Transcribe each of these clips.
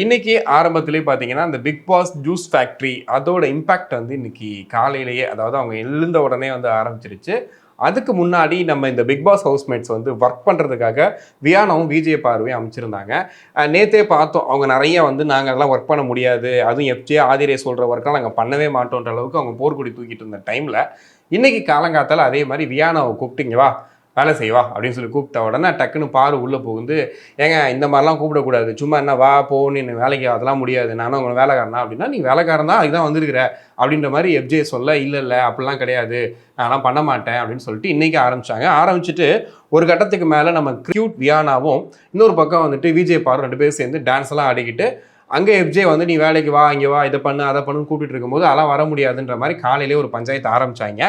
இன்னைக்கு ஆரம்பத்திலே பார்த்தீங்கன்னா இந்த பிக் பாஸ் ஜூஸ் ஃபேக்ட்ரி அதோட இம்பாக்ட் வந்து இன்னைக்கு காலையிலேயே அதாவது அவங்க எழுந்த உடனே வந்து ஆரம்பிச்சிருச்சு. அதுக்கு முன்னாடி நம்ம இந்த பிக் பாஸ் ஹவுஸ்மேட்ஸ் வந்து ஒர்க் பண்ணுறதுக்காக வியானாவும் விஜய பார்வையும் அமைச்சிருந்தாங்க. நேற்றே நேத்தே பார்த்தோம் அவங்க நிறைய வந்து நாங்கள் எல்லாம் ஒர்க் பண்ண முடியாது. அதுவும் எஃப்ஜே ஆதிரே சொல்கிற ஒர்க்கெல்லாம் நாங்கள் பண்ணவே மாட்டோன்ற அளவுக்கு அவங்க போர்க்குடி தூக்கிட்டு இருந்த டைமில் இன்றைக்கி காலங்காத்தால் அதே மாதிரி வியானாவை கூப்பிட்டுங்க வா. வேலை செய்வா அப்படின்னு சொல்லி கூப்பிட்ட உடனே டக்குன்னு பாரு உள்ளே புகுந்து ஏங்க இந்த மாதிரிலாம் கூப்பிடக்கூடாது. சும்மா என்ன வா போன்னு என்ன வேலைக்கு அதெல்லாம் முடியாது. நானும் உங்களை வேலைக்காரனா? அப்படின்னா நீ வேலைக்காரன் தான் அதுதான் வந்திருக்கிற. அப்படின்ற மாதிரி எஃப்ஜே சொல்ல இல்லை இல்லை அப்படிலாம் கிடையாது. நான்லாம் பண்ண மாட்டேன். அப்படின்னு சொல்லிட்டு இன்றைக்கி ஆரம்பித்தாங்க ஆரம்பிச்சுட்டு ஒரு கட்டத்துக்கு மேலே நம்ம கியூட் வியானாவும் இன்னொரு பக்கம் வந்துட்டு விஜய் பாரு ரெண்டு பேரும் சேர்ந்து டான்ஸ்லாம் ஆடிக்கிட்டு அங்கே எஃப்ஜே வந்து நீ வேலைக்கு வா இங்கே வா இதை பண்ணு அதை பண்ணுன்னு கூப்பிட்டு இருக்கும்போது அதெல்லாம் வர முடியாதுன்ற மாதிரி காலையிலே ஒரு பஞ்சாயத்து ஆரம்பிச்சாங்க.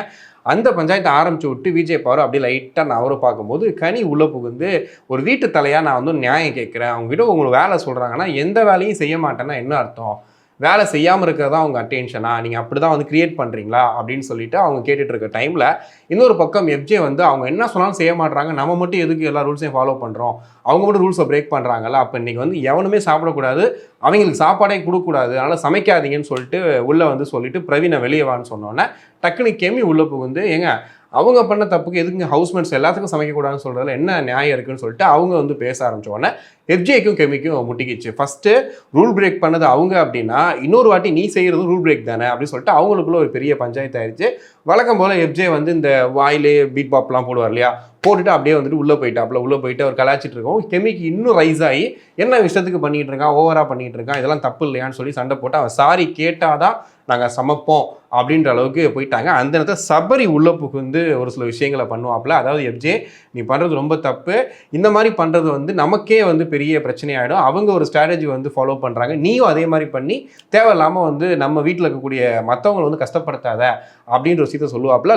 அந்த பஞ்சாயத்தை ஆரம்பிச்சு விட்டு விஜய் பவர் அப்படியே லைட்டாக நான் அவரை பார்க்கும்போது கனி உள்ளே புகுந்து ஒரு வீட்டு தலையாக நான் வந்து நியாயம் கேட்குறேன். அவங்க கிட்ட உங்களுக்கு வேலை சொல்கிறாங்கன்னா எந்த வேலையும் செய்ய மாட்டேன்னா என்ன அர்த்தம்? வேலை செய்யாமல் இருக்கிறதா அவங்க அட்டென்ஷனா நீங்கள் அப்படி தான் வந்து கிரியேட் பண்ணுறீங்களா அப்படின்னு சொல்லிட்டு அவங்க கேட்டுட்டு இருக்க டைமில் இன்னொரு பக்கம் எஃப்ஜே வந்து அவங்க என்ன சொன்னாலும் செய்ய மாட்றாங்க. நம்ம மட்டும் எதுக்கு எல்லா ரூல்ஸையும் ஃபாலோ பண்ணுறோம் அவங்க மட்டும் ரூல்ஸை பிரேக் பண்ணுறாங்கல்ல அப்போ இன்றைக்கி வந்து எவனுமே சாப்பிடக்கூடாது. அவங்களுக்கு சாப்பாடே கொடுக்கக்கூடாது. அதனால் சமைக்காதீங்கன்னு சொல்லிட்டு உள்ளே வந்து சொல்லிட்டு பிரவீனை வெளியே வான்னு சொன்னோன்னே டக்குனு கெமி உள்ளே புகுந்து ஏங்க அவங்க பண்ண தப்புக்கு எதுக்குங்க? ஹவுஸ்மேட்ஸ் எல்லாத்துக்கும் சமைக்கக்கூடாதுன்னு சொல்கிறதுல என்ன நியாயம் இருக்குன்னு சொல்லிட்டு அவங்க வந்து பேச ஆரம்பிச்சோடனே எஃப்ஜேக்கும் கெமிக்கும் முட்டிக்கிச்சு. ஃபஸ்ட்டு ரூல் பிரேக் பண்ணது அவங்க அப்படின்னா இன்னொரு வாட்டி நீ செய்கிறது ரூல் பிரேக் தானே அப்படின்னு சொல்லிட்டு அவங்களுக்குள்ள ஒரு பெரிய பஞ்சாயத்து ஆயிடுச்சு வழக்கம் போல் எஃப்ஜே வந்து இந்த வாயிலே பீட் பாப்லாம் போடுவார் இல்லையா? போட்டுட்டு அப்படியே வந்துட்டு உள்ளே போயிட்டாப்புல உள்ளே போயிட்டு அவர் கலாச்சிட்டு இருக்கோம் கெமிக்கு இன்னும் ரைஸ் ஆகி என்ன விஷயத்துக்கு பண்ணிகிட்டு இருக்கான்? ஓவராக பண்ணிகிட்டு இருக்கான். இதெல்லாம் தப்பு இல்லையான்னு சொல்லி சண்டை போட்டு அவன் சாரி கேட்டாதான் நாங்கள் சமைப்போம் அப்படின்ற அளவுக்கு போயிட்டாங்க. அந்த நேரத்தில் சபரி உள்ளப்புக்கு வந்து ஒரு சில விஷயங்களை பண்ணுவாப்புல. அதாவது எஃப்ஜே நீ பண்ணுறது ரொம்ப தப்பு. இந்த மாதிரி பண்ணுறது வந்து நமக்கே வந்து பெரிய பிரச்சனையாயிடும். அவங்க ஒரு ஸ்ட்ராட்டஜி வந்து ஃபாலோ பண்ணுறாங்க நீயும் அதே மாதிரி பண்ணி தேவையில்லாமல் வந்து நம்ம வீட்டில் இருக்கக்கூடிய மற்றவங்களை வந்து கஷ்டப்படுத்தாத அப்படின்ற விஷயத்த சொல்லுவாப்புல.